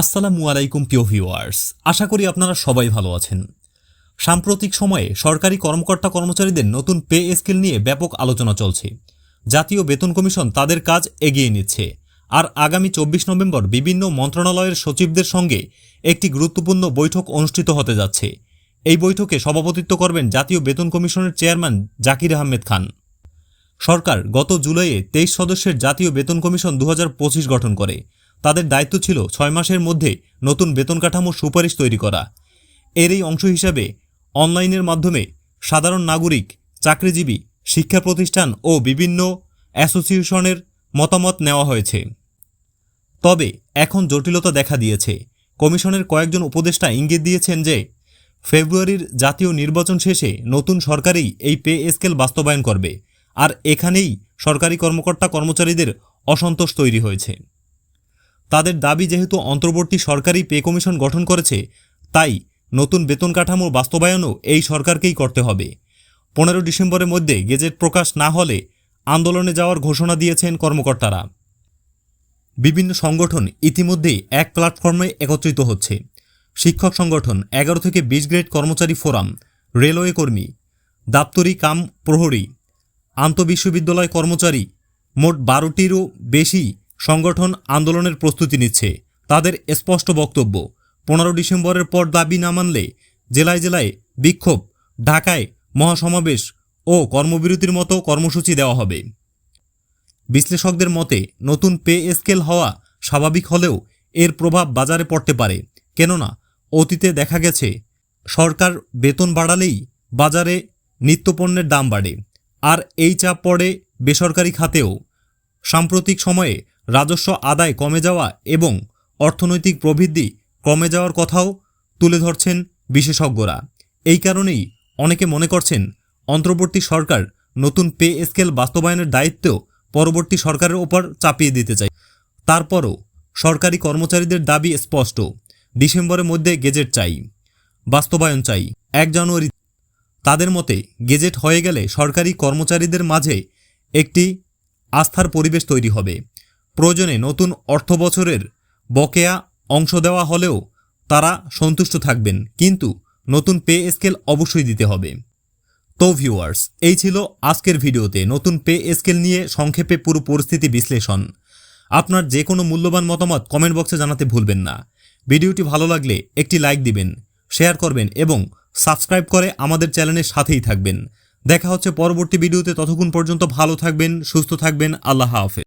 আসসালামু আলাইকুম, প্রিয় ভিউয়ার্স। আশা করি আপনারা সবাই ভালো আছেন। সাম্প্রতিক সময়ে সরকারি কর্মকর্তা কর্মচারীদের নতুন পে স্কেল নিয়ে ব্যাপক আলোচনা চলছে। জাতীয় বেতন কমিশন তাদের কাজ এগিয়ে নিচ্ছে। আর আগামী চব্বিশ নভেম্বর বিভিন্ন মন্ত্রণালয়ের সচিবদের সঙ্গে একটি গুরুত্বপূর্ণ বৈঠক অনুষ্ঠিত হতে যাচ্ছে। এই বৈঠকে সভাপতিত্ব করবেন জাতীয় বেতন কমিশনের চেয়ারম্যান জাকির আহমেদ খান। সরকার গত জুলাইয়ে তেইশ সদস্যের জাতীয় বেতন কমিশন দু হাজার পঁচিশ গঠন করে। তাদের দায়িত্ব ছিল ছয় মাসের মধ্যে নতুন বেতন কাঠামোর সুপারিশ তৈরি করা। এর এই অংশ হিসাবে অনলাইনের মাধ্যমে সাধারণ নাগরিক, চাকরিজীবী, শিক্ষা প্রতিষ্ঠান ও বিভিন্ন অ্যাসোসিয়েশনের মতামত নেওয়া হয়েছে। তবে এখন জটিলতা দেখা দিয়েছে। কমিশনের কয়েকজন উপদেষ্টা ইঙ্গিত দিয়েছেন যে, ফেব্রুয়ারির জাতীয় নির্বাচন শেষে নতুন সরকারই এই পে স্কেল বাস্তবায়ন করবে। আর এখানেই সরকারি কর্মকর্তা কর্মচারীদের অসন্তোষ তৈরি হয়েছে। তাদের দাবি যেহেতু অন্তর্বর্তী সরকারি পে কমিশন গঠন করেছে, তাই নতুন বেতন কাঠামো বাস্তবায়নও এই সরকারকেই করতে হবে। পনেরো ডিসেম্বরের মধ্যে গেজেট প্রকাশ না হলে আন্দোলনে যাওয়ার ঘোষণা দিয়েছেন কর্মকর্তারা। বিভিন্ন সংগঠন ইতিমধ্যেই এক প্ল্যাটফর্মে একত্রিত হচ্ছে। শিক্ষক সংগঠন এগারো থেকে বিশ গ্রেড কর্মচারী ফোরাম, রেলওয়ে কর্মী, দাপ্তরি কাম প্রহরী, আন্তঃবিশ্ববিদ্যালয় কর্মচারী, মোট বারোটিরও বেশি সংগঠন আন্দোলনের প্রস্তুতি নিচ্ছে। তাদের স্পষ্ট বক্তব্য, পনেরো ডিসেম্বরের পর দাবি না মানলে জেলায় জেলায় বিক্ষোভ, ঢাকায় মহাসমাবেশ ও কর্মবিরতির মতো কর্মসূচি দেওয়া হবে। বিশ্লেষকদের মতে, নতুন পে স্কেল হওয়া স্বাভাবিক হলেও এর প্রভাব বাজারে পড়তে পারে। কেননা, অতীতে দেখা গেছে, সরকার বেতন বাড়ালেই বাজারে নিত্যপণ্যের দাম বাড়ে। আর এই চাপ পড়ে বেসরকারি খাতেও। সাম্প্রতিক সময়ে রাজস্ব আদায় কমে যাওয়া এবং অর্থনৈতিক প্রবৃদ্ধি কমে যাওয়ার কথাও তুলে ধরছেন বিশেষজ্ঞরা। এই কারণেই অনেকে মনে করছেন অন্তর্বর্তী সরকার নতুন পে স্কেল বাস্তবায়নের দায়িত্ব পরবর্তী সরকারের ওপর চাপিয়ে দিতে চায়। তারপরও সরকারি কর্মচারীদের দাবি স্পষ্ট, ডিসেম্বরের মধ্যে গেজেট চাই, বাস্তবায়ন চাই। এক জানুয়ারি তাদের মতে গেজেট হয়ে গেলে সরকারি কর্মচারীদের মাঝে একটি আস্থার পরিবেশ তৈরি হবে। প্রয়োজনে নতুন অর্থ বছরের বকেয়া অংশ দেওয়া হলেও তারা সন্তুষ্ট থাকবেন, কিন্তু নতুন পে স্কেল অবশ্যই দিতে হবে। তো ভিউয়ার্স এই ছিল আজকের ভিডিওতে নতুন পে স্কেল নিয়ে সংক্ষেপে পুরো পরিস্থিতি বিশ্লেষণ। আপনার যে কোনো মূল্যবান মতামত কমেন্ট বক্সে জানাতে ভুলবেন না। ভিডিওটি ভালো লাগলে একটি লাইক দিবেন শেয়ার করবেন এবং সাবস্ক্রাইব করে আমাদের চ্যানেলের সাথেই থাকবেন। দেখা হচ্ছে পরবর্তী ভিডিওতে, ততক্ষণ পর্যন্ত ভালো থাকবেন, সুস্থ থাকবেন, আল্লাহ হাফেজ।